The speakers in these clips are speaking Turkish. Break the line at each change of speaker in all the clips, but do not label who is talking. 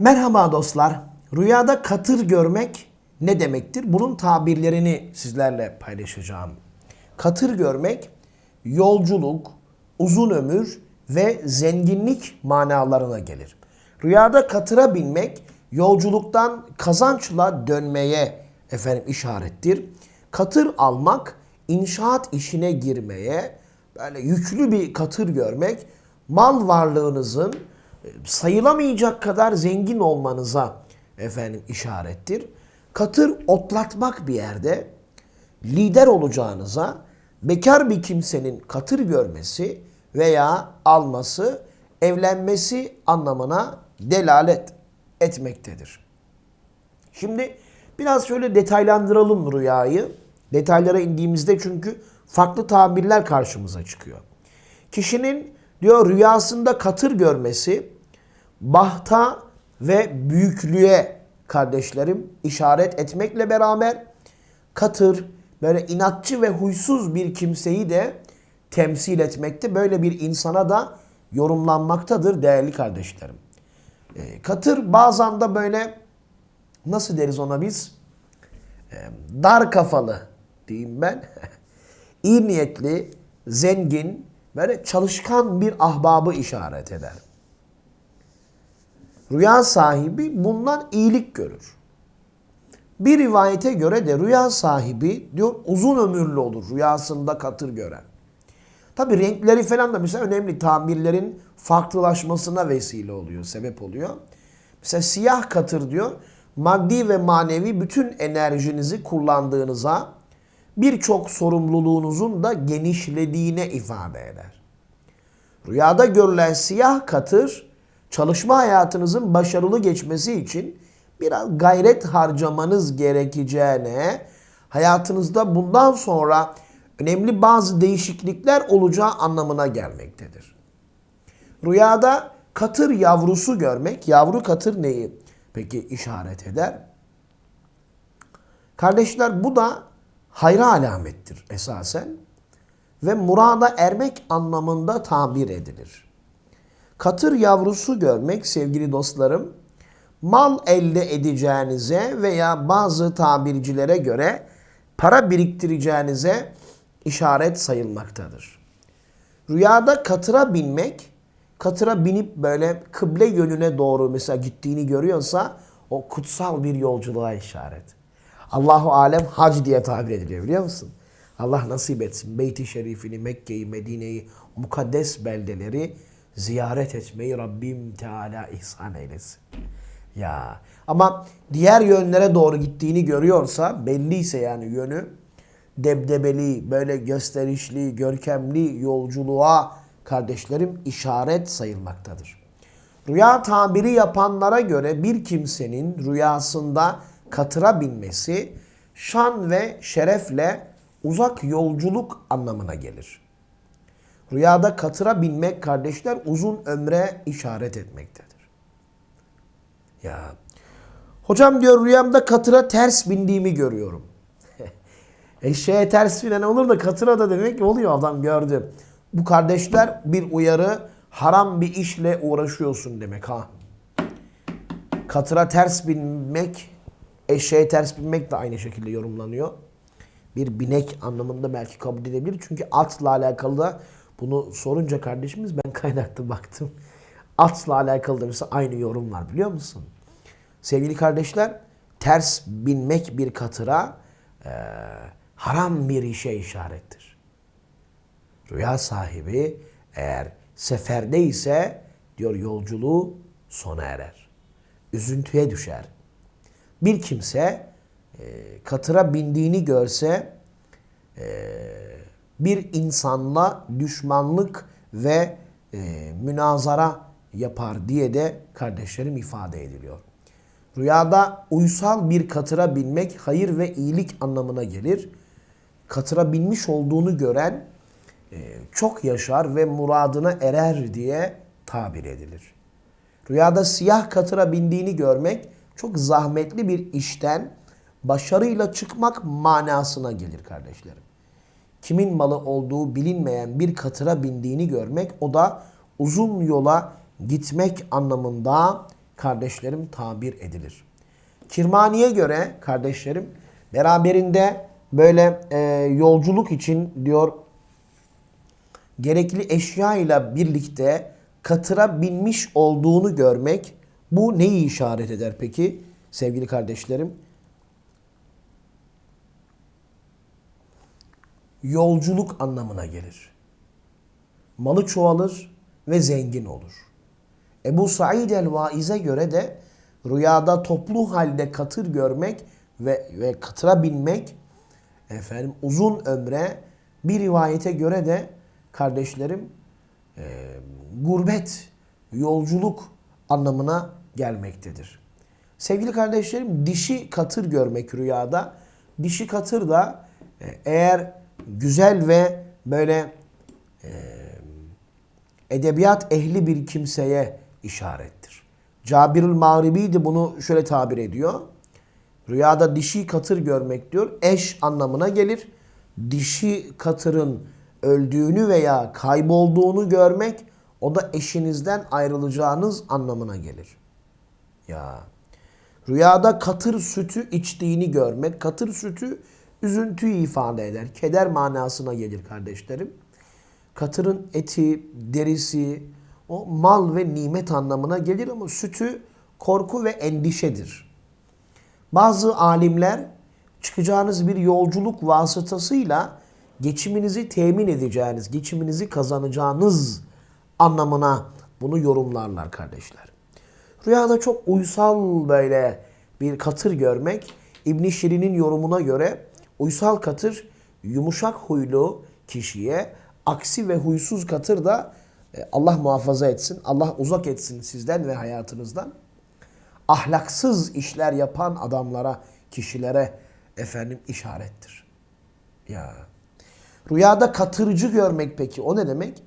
Merhaba dostlar. Rüyada katır görmek ne demektir? Bunun tabirlerini sizlerle paylaşacağım. Katır görmek yolculuk, uzun ömür ve zenginlik manalarına gelir. Rüyada katıra binmek yolculuktan kazançla dönmeye efendim işarettir. Katır almak inşaat işine girmeye, böyle yüklü bir katır görmek mal varlığınızın sayılamayacak kadar zengin olmanıza efendim işarettir. Katır otlatmak bir yerde lider olacağınıza bekar bir kimsenin katır görmesi veya alması evlenmesi anlamına delalet etmektedir. Şimdi biraz şöyle detaylandıralım rüyayı. Detaylara indiğimizde çünkü farklı tabirler karşımıza çıkıyor. Kişinin diyor rüyasında katır görmesi bahta ve büyüklüğe kardeşlerim işaret etmekle beraber katır böyle inatçı ve huysuz bir kimseyi de temsil etmekte. Böyle bir insana da yorumlanmaktadır değerli kardeşlerim. E, katır bazen de böyle nasıl deriz ona biz? E, dar kafalı diyeyim ben. İyi niyetli, zengin, böyle çalışkan bir ahbabı işaret eder. Rüya sahibi bundan iyilik görür. Bir rivayete göre de rüya sahibi diyor uzun ömürlü olur rüyasında katır gören. Tabi renkleri falan da mesela önemli tabirlerin farklılaşmasına vesile oluyor, sebep oluyor. Mesela siyah katır diyor maddi ve manevi bütün enerjinizi kullandığınıza birçok sorumluluğunuzun da genişlediğine ifade eder. Rüyada görülen siyah katır çalışma hayatınızın başarılı geçmesi için biraz gayret harcamanız gerekeceğine, hayatınızda bundan sonra önemli bazı değişiklikler olacağı anlamına gelmektedir. Rüyada katır yavrusu görmek, yavru katır neyi peki işaret eder? Kardeşler bu da hayra alamettir esasen ve murada ermek anlamında tabir edilir. Katır yavrusu görmek sevgili dostlarım, mal elde edeceğinize veya bazı tabircilere göre para biriktireceğinize işaret sayılmaktadır. Rüyada katıra binmek, katıra binip böyle kıble yönüne doğru mesela gittiğini görüyorsa o kutsal bir yolculuğa işaret. Allahu alem hac diye tabir ediliyor biliyor musun? Allah nasip etsin Beyti Şerifini, Mekke'yi, Medine'yi, mukaddes beldeleri ziyaret etmeyi Rabbim Teala ihsan eylesin. Ya ama diğer yönlere doğru gittiğini görüyorsa belliyse yani yönü debdebeli, böyle gösterişli, görkemli yolculuğa kardeşlerim işaret sayılmaktadır. Rüya tabiri yapanlara göre bir kimsenin rüyasında katıra binmesi şan ve şerefle uzak yolculuk anlamına gelir. Rüyada katıra binmek kardeşler uzun ömre işaret etmektedir. Ya hocam diyor rüyamda katıra ters bindiğimi görüyorum. Eşeğe ters binen olur da katıra da demek ki oluyor adam gördü. Bu kardeşler bir uyarı haram bir işle uğraşıyorsun demek ha. Katıra ters binmek, eşeğe ters binmek de aynı şekilde yorumlanıyor. Bir binek anlamında belki kabul edebilir. Çünkü atla alakalı da bunu sorunca kardeşimiz ben kaynakta baktım. Atla alakalı da mesela aynı yorum var biliyor musun? Sevgili kardeşler ters binmek bir katıra e, haram bir işe işarettir. Rüya sahibi eğer seferde ise diyor yolculuğu sona erer. Üzüntüye düşer. Bir kimse e, katıra bindiğini görse e, bir insanla düşmanlık ve e, münazara yapar diye de kardeşlerim ifade ediliyor. Rüyada uysal bir katıra binmek hayır ve iyilik anlamına gelir. Katıra binmiş olduğunu gören e, çok yaşar ve muradına erer diye tabir edilir. Rüyada siyah katıra bindiğini görmek çok zahmetli bir işten başarıyla çıkmak manasına gelir kardeşlerim. Kimin malı olduğu bilinmeyen bir katıra bindiğini görmek o da uzun yola gitmek anlamında kardeşlerim tabir edilir. Kirmani'ye göre kardeşlerim beraberinde böyle e, yolculuk için diyor gerekli eşya ile birlikte katıra binmiş olduğunu görmek bu neyi işaret eder peki sevgili kardeşlerim? Yolculuk anlamına gelir. Malı çoğalır ve zengin olur. Ebu Said el-Vaiz'e göre de rüyada toplu halde katır görmek ve, ve katıra binmek efendim uzun ömre bir rivayete göre de kardeşlerim e, gurbet, yolculuk anlamına gelmektedir. Sevgili kardeşlerim dişi katır görmek rüyada. Dişi katır da e, eğer güzel ve böyle e, edebiyat ehli bir kimseye işarettir. Cabirül Mağribi de bunu şöyle tabir ediyor. Rüyada dişi katır görmek diyor eş anlamına gelir. Dişi katırın öldüğünü veya kaybolduğunu görmek o da eşinizden ayrılacağınız anlamına gelir. Ya rüyada katır sütü içtiğini görmek, katır sütü üzüntüyü ifade eder. Keder manasına gelir kardeşlerim. Katırın eti, derisi o mal ve nimet anlamına gelir ama sütü korku ve endişedir. Bazı alimler çıkacağınız bir yolculuk vasıtasıyla geçiminizi temin edeceğiniz, geçiminizi kazanacağınız anlamına bunu yorumlarlar kardeşler. Rüyada çok uysal böyle bir katır görmek İbn Şirin'in yorumuna göre uysal katır yumuşak huylu kişiye aksi ve huysuz katır da e, Allah muhafaza etsin, Allah uzak etsin sizden ve hayatınızdan. Ahlaksız işler yapan adamlara, kişilere efendim işarettir. Ya rüyada katırcı görmek peki o ne demek?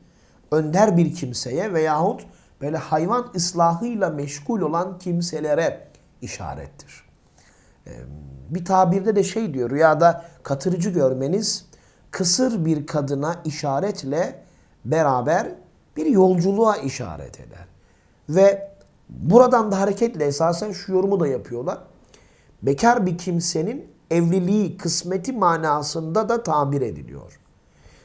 Önder bir kimseye veyahut böyle hayvan ıslahıyla meşgul olan kimselere işarettir. Ee, Bir tabirde de şey diyor rüyada katırcı görmeniz kısır bir kadına işaretle beraber bir yolculuğa işaret eder. Ve buradan da hareketle esasen şu yorumu da yapıyorlar. Bekar bir kimsenin evliliği, kısmeti manasında da tabir ediliyor.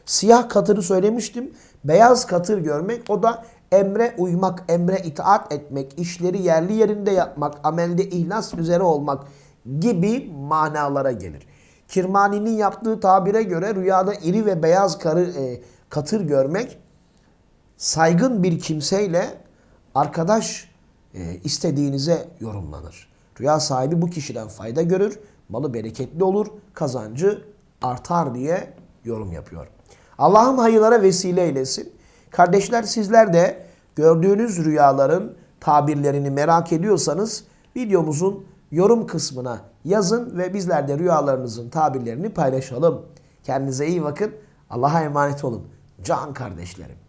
Siyah katırı söylemiştim. Beyaz katır görmek o da emre uymak, emre itaat etmek, işleri yerli yerinde yapmak, amelde ihlas üzere olmak gibi manalara gelir. Kirmani'nin yaptığı tabire göre rüyada iri ve beyaz karı, e, katır görmek saygın bir kimseyle arkadaş e, istediğinize yorumlanır. Rüya sahibi bu kişiden fayda görür, malı bereketli olur, kazancı artar diye yorum yapıyor. Allah'ım hayırlara vesile eylesin. Kardeşler sizler de gördüğünüz rüyaların tabirlerini merak ediyorsanız videomuzun yorum kısmına yazın ve bizler de rüyalarınızın tabirlerini paylaşalım. Kendinize iyi bakın. Allah'a emanet olun. Can kardeşlerim.